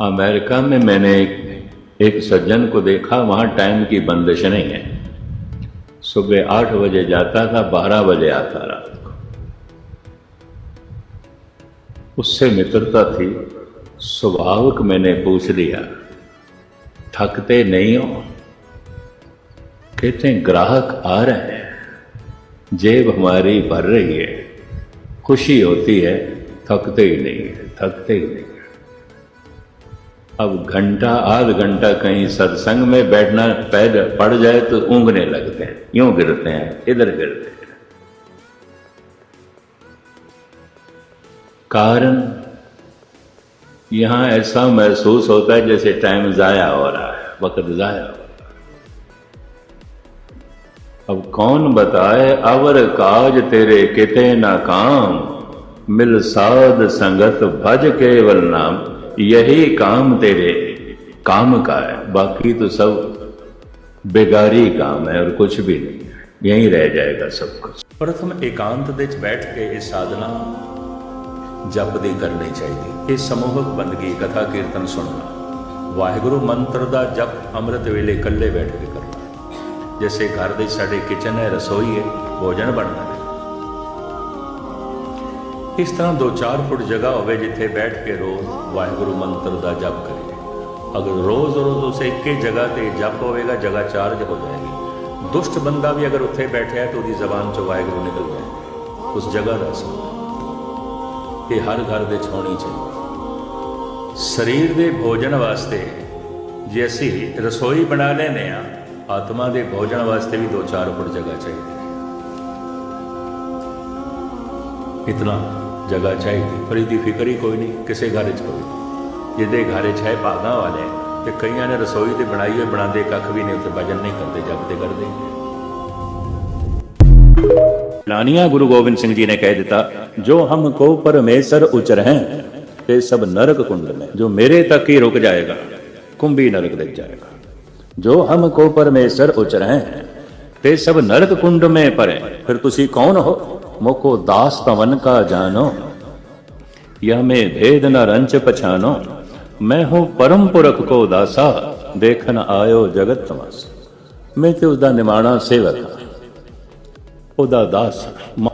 America में मैंने एक, एक सज्जन को देखा वहाँ टाइम की बंदिश नहीं है। सुबह आठ बजे जाता था बारह बजे आता रात को। उससे मित्रता थी। स्वभावक मैंने पूछ लिया थकते नहीं हो? कहते हैं ग्राहक आ रहे हैं। जेब हमारी भर रही है। खुशी होती है थकते ही नहीं है थकते ही नहीं अब घंटा, आध घंटा कहीं सत्संग में बैठना पैर पड़ जाए तो ऊँगने लगते हैं। यूँ गिरते हैं, इधर गिरते हैं। कारण? यहाँ ऐसा महसूस होता है जैसे टाइम जाया हो रहा है, वक्त जाया हो रहा है। अब कौन बताए, अवर काज तेरे किते ना काम, मिल साध संगत भज केवल नाम। यही काम तेरे काम का है बाकी तो सब बेगारी काम है और कुछ भी नहीं है यहीं रह जाएगा सब कुछ ਪ੍ਰਥਮ ਇਕਾਂਤ ਦੇ ਵਿੱਚ ਬੈਠ ਕੇ ਇਹ ਸਾਧਨਾ ਜਪ ਦੀ ਕਰਨੀ ਚਾਹੀਦੀ ਇਹ ਸਮੂਹਕ ਬੰਦਗੀ ਕਥਾ ਕੀਰਤਨ ਸੁਣਨਾ ਵਾਹਿਗੁਰੂ ਮੰਤਰ ਦਾ ਜਪ ਅੰਮ੍ਰਿਤ ਵੇਲੇ ਇਕੱਲੇ ਬੈਠ ਕੇ ਕਰਨਾ ਜੈਸੇ ਘਰ ਦੇ ਸਾਡੇ ਕਿਚਨ ਹੈ ਰਸੋਈ ਹੈ ਭੋਜਨ ਬਣਦਾ ਹੈ ਇਸ ਤਰ੍ਹਾਂ 2-4 ਫੁੱਟ ਜਗ੍ਹਾ ਹੋਵੇ ਜਿੱਥੇ ਬੈਠ ਕੇ ਰੋਜ਼ ਵਾਹਿਗੁਰੂ ਮੰਤਰ ਦਾ ਜਪ ਕਰੀਏ ਅਗਰ ਰੋਜ਼ ਰੋਜ਼ ਉਸੇ ਇੱਕ ਜਗ੍ਹਾ ਤੇ ਜਪ ਹੋਵੇਗਾ, ਜਗ੍ਹਾ ਚਾਰਜ ਹੋ ਜਾਏਗੀ। ਦੁਸ਼ਟ ਬੰਦਾ ਵੀ ਅਗਰ ਉੱਥੇ ਬੈਠਿਆ ਤਾਂ ਉਹਦੀ ਜ਼ਬਾਨ ਚੋਂ ਵਾਹਿਗੁਰੂ ਨਿਕਲ ਜਾਏਗਾ। ਉਸ ਜਗ੍ਹਾ ਦਾ ਅਸਰ ਇਹ ਹਰ ਘਰ ਦੇ ਹੋਣੀ ਚਾਹੀਦੀ। ਸਰੀਰ ਦੇ ਭੋਜਨ ਵਾਸਤੇ ਜੇ ਅਸੀਂ ਰਸੋਈ ਬਣਾ ਲੈਨੇ ਆ ਆਤਮਾ ਦੇ ਭੋਜਨ ਵਾਸਤੇ ਵੀ 2-4 ਫੁੱਟ ਜਗ੍ਹਾ ਚਾਹੀਦੀ ਹੈ। ਇਤਨਾ ਜਗ੍ਹਾ ਚਾਹੀਦੀ। ਪਰ ਇਹਦੀ ਫਿਕਰ ਹੀ ਕੋਈ ਨਹੀਂ, ਕਿਸੇ ਘਰ 'ਚ ਕੋਈ। ਜਿਹਦੇ ਘਰ 'ਚ ਹੈ ਭਾਗਾ ਵਾਲੇ, ਤੇ ਕਈਆਂ ਨੇ ਰਸੋਈ ਤੇ ਬਣਾਈ ਹੋਈ ਬਣਾਉਂਦੇ ਕੱਖ ਵੀ ਨਹੀਂ ਉੱਤੇ ਭਜਨ ਨਹੀਂ ਕਰਦੇ ਜਪਦੇ ਕਰਦੇ। ਲਾਨੀਆਂ ਗੁਰੂ ਗੋਬਿੰਦ ਸਿੰਘ ਜੀ ਨੇ ਕਹਿ ਦਿੱਤਾ, ਜੋ ਹਮ ਕੋ ਪਰਮੇਸ਼ਰ ਉਚਰ ਹੈ ਤੇ ਸਭ ਨਰਕ ਕੁੰਡ ਮੈਂ, ਜੋ ਮੇਰੇ ਤੱਕ ਹੀ ਰੁਕ ਜਾਏਗਾ, ਕੁੰਭੀ ਨਰਕ ਦੇ ਜਾਏਗਾ। ਜੋ ਹਮ ਕੋ ਪਰਮੇਸ਼ਰ ਉਚਰ ਹੈ ਤੇ ਸਭ ਨਰਕ ਕੁੰਡ ਮੈਂ ਪਰੇ, ਫਿਰ ਤੁਸੀਂ ਕੌਣ ਹੋ? मोको दास पवन का जानो यह में भेद न रंच पछानो मैं हूं परम पुरख को दासा देखन आयो जगत तमासा मैं ਤੇ ਉਸਦਾ ਨਿਮਾਣਾ ਸੇਵਕ ਹਾਂ ਉਹਦਾ ਦਾਸ ਹਾਂ।